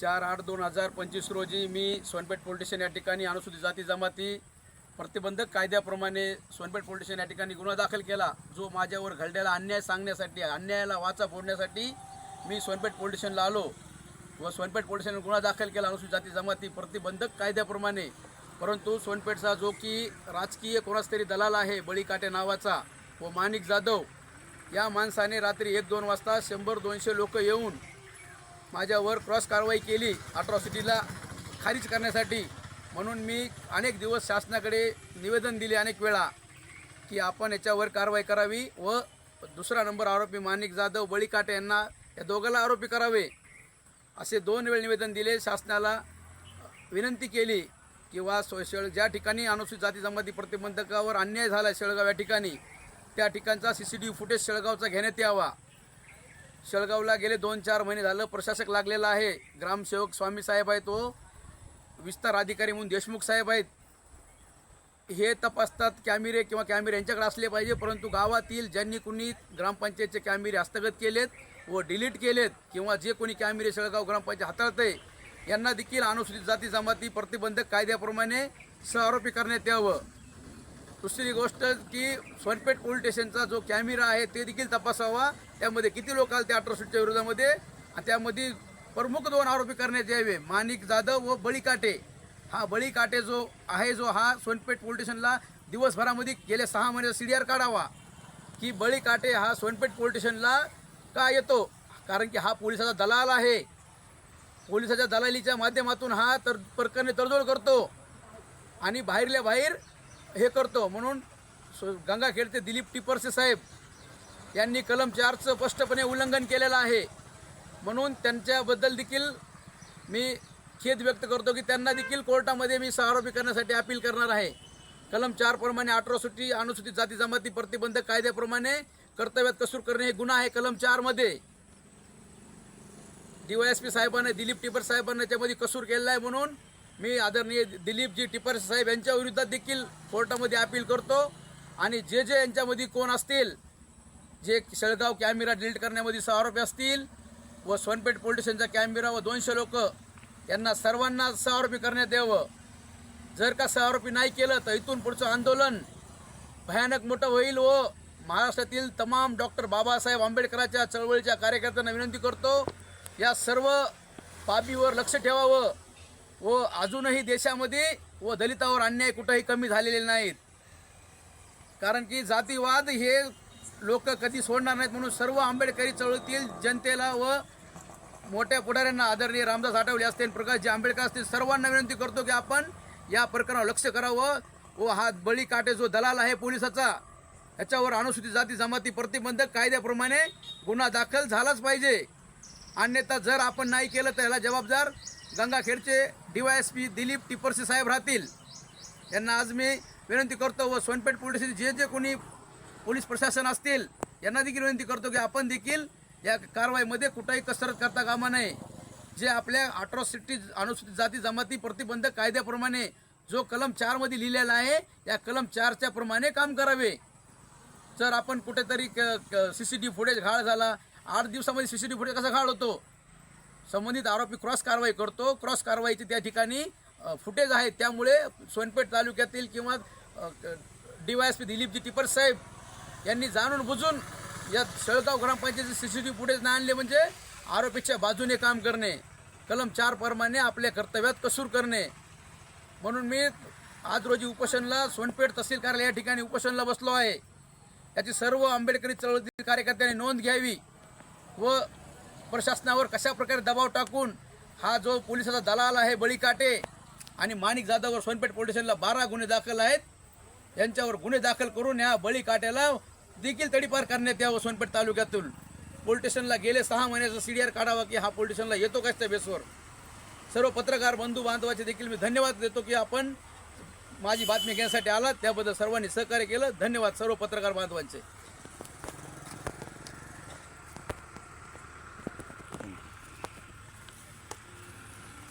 चार आठ दोन हजार पंचवीस रोजी मी सोनपेठ पोलीस स्टेशन या ठिकाणी अनुसूचित जाती जमाती प्रतिबंधक कायद्याप्रमाणे सोनपेठ पोलीस स्टेशन या ठिकाणी गुन्हा दाखल केला जो माझ्यावर घडलेला अन्याय सांगण्यासाठी अन्यायाला वाचा फोडण्यासाठी मी सोनपेठ पोलीस स्टेशनला आलो व सोनपेठ पोलीस स्टेशन गुन्हा दाखल केला अनुसूचित जाती जमाती प्रतिबंधक कायद्याप्रमाणे. परंतु सोनपेठचा जो की राजकीय कोणाच तरी दलाल आहे बळी काटे नावाचा व माणिक जाधव या माणसाने रात्री एक दोन वाजता शंभर दोनशे लोक येऊन माझ्यावर क्रॉस कारवाई केली अट्रॉसिटीला खारिज करण्यासाठी. म्हणून मी अनेक दिवस शासनाकडे निवेदन दिले अनेक वेळा की आपण याच्यावर कारवाई करावी व दुसरा नंबर आरोपी माणिक जाधव बळीकाटे यांना या दोघांना आरोपी करावे. असे दोन वेळ निवेदन दिले. शासनाला विनंती केली किंवा सो शेळ ज्या ठिकाणी अनुसूचित जाती जमाती प्रतिबंधकावर अन्याय झाला आहे शेळगाव या ठिकाणी त्या ठिकाणचा C C T V footage शेळगावचा घेण्यात यावा. शेळगावला गेले दोन चार महिने झालं प्रशासक लागलेला आहे. ग्रामसेवक स्वामी साहेब आहेत तो विस्तार अधिकारी म्हणून देशमुख साहेब आहेत. हे तपासतात कॅमेरे किंवा कॅमेरे यांच्याकडे असले पाहिजे परंतु गावातील ज्यांनी कुणी ग्रामपंचायतचे कॅमेरे हस्तगत केलेत व डिलीट केलेत किंवा जे कोणी कॅमेरे शेळगाव ग्रामपंचायत हाताळते यांना देखील अनुसूचित जाती जमाती प्रतिबंधक कायद्याप्रमाणे सहआरोपी करण्यात यावं. दुसरी गोष्ट की सोनपेठ पोलीस स्टेशनचा जो कॅमेरा आहे ते देखील तपासावा. त्यामध्ये किती लोक आले त्या अट्रॉसिटीच्या विरोधामध्ये? आणि त्यामध्ये प्रमुख दोन आरोपी करण्यात यावे. माणिक जाधव व बळी काटे हा बळी काटे जो आहे जो हा सोनपेठ पोलीस स्टेशनला दिवसभरामध्ये गेले सहा महिन्याचा सी डी आर काढावा. की बळी काटे हा सोनपेठ पोलीस स्टेशनला का येतो? कारण की हा पोलिसाचा दलाल आहे. पोलिसाच्या दलालीच्या माध्यमातून हा तर प्रकरणे तडजोड करतो आणि बाहेरल्या बाहेर हे करतो. म्हणून सो गंगाखेडचे दिलीप टिपरसे साहेब यांनी कलम चारचं स्पष्टपणे उल्लंघन केलेलं आहे. म्हणून त्यांच्याबद्दल देखील मी खेद व्यक्त करतो की त्यांना देखील कोर्टामध्ये मी सहारोपी करण्यासाठी अपील करणार आहे. कलम चारप्रमाणे अठरासुटी अनुसूचित जाती जमाती प्रतिबंधक कायद्याप्रमाणे कर्तव्यात कसूर करणे हे गुन्हा आहे कलम चारमध्ये. डीवायएसपी साहेबांना दिलीप टिपर साहेबांना त्यामध्ये कसूर केलेला आहे म्हणून मी आदरणीय दिलीपजी टिपर साहेब यांच्या विरुद्धात देखील कोर्टामध्ये अपील करतो. आणि जे जे यांच्यामध्ये कोण असतील जे शेळगाव कॅमेरा डिलीट करण्यामध्ये सहआरोपी असतील व सोनपेठ पोलीस स्टेशनचा कॅमेरा व दोनशे लोक यांना सर्वांना सहआरोपी करण्यात यावं. जर का सहआरोपी नाही केलं तर इथून पुढचं आंदोलन भयानक मोठं होईल व महाराष्ट्रातील तमाम डॉक्टर बाबासाहेब आंबेडकरांच्या चळवळीच्या कार्यकर्त्यांना विनंती करतो या सर्व बाबीवर लक्ष ठेवावं व अजूनही देशामध्ये व दलितावर अन्याय कुठंही कमी झालेले नाहीत. कारण की जातीवाद हे लोक कधी सोडणार नाहीत म्हणून सर्व आंबेडकरी चळवळीतील जनतेला व मोठ्या पुढाऱ्यांना आदरणीय रामदास आठवले असतील प्रकाशजी आंबेडकर असतील सर्वांना विनंती करतो की आपण या प्रकरणावर लक्ष करावं व हा बळी काटे जो दलाल आहे पोलिसाचा याच्यावर अनुसूचित जाती जमाती प्रतिबंधक कायद्याप्रमाणे गुन्हा दाखल झालाच पाहिजे. अन्यथा जर आपण नाही केलं तर याला जबाबदार गंगाखेडचे पी दिलीप टिपरसे साहेब राहतील. यांना आज मी विनंती करतो व सोनपेठ पोलीस जे जे कोणी पोलीस प्रशासन असतील यांना देखील विनंती करतो की आपण देखील या कारवाईमध्ये कुठंही कसरत करता कामा नये. जे आपल्या अट्रॉसिटी अनुसूचित जाती जमाती प्रतिबंधक कायद्याप्रमाणे जो कलम चारमध्ये लिहिलेला आहे या कलम चारच्या प्रमाणे काम करावे. जर आपण कुठेतरी सी सी टी फुटेज घाळ झाला आठ दिवसामध्ये सी सी टी फुटेज कसा घाळ होतो? संबंधित आरोपी क्रॉस कारवाई करतो. क्रॉस कारवाईचे त्या ठिकाणी फुटेज आहेत त्यामुळे सोनपेठ तालुक्यातील किंवा D Y S P Dilipji Tipar साहेब यांनी जाणून बुजून या शेळगाव ग्रामपंचायतीचे C C T V footage नाही आणले म्हणजे आरोपीच्या बाजूने काम करणे कलम चार प्रमाणे आपल्या कर्तव्यात कसूर करणे. म्हणून मी आज रोजी उपोषणला सोनपेठ तहसील कार्यालय या ठिकाणी उपोषणला बसलो आहे. याची सर्व आंबेडकरी चळवळीतील कार्यकर्त्यांनी नोंद घ्यावी व प्रशासनावर कशा प्रकारे दबाव टाकून हा जो पोलिसाचा दलाल आहे बळी काटे आणि माणिक जाधववर सोनपेठ पोलीस स्टेशनला बारा गुन्हे दाखल आहेत. यांच्यावर गुन्हे दाखल करून या बळी काट्याला देखील तडीपार करण्यात यावं सोनपेठ तालुक्यातून. पोलीस स्टेशनला गेले सहा महिन्याचा सी डी आर काढावा की हा पोलीस स्टेशनला येतो का त्या बेसवर? सर्व पत्रकार बंधू बांधवाचे देखील मी धन्यवाद देतो की आपण माझी बातमी घेण्यासाठी आलात. त्याबद्दल सर्वांनी सहकार्य केलं. धन्यवाद सर्व पत्रकार बांधवांचे.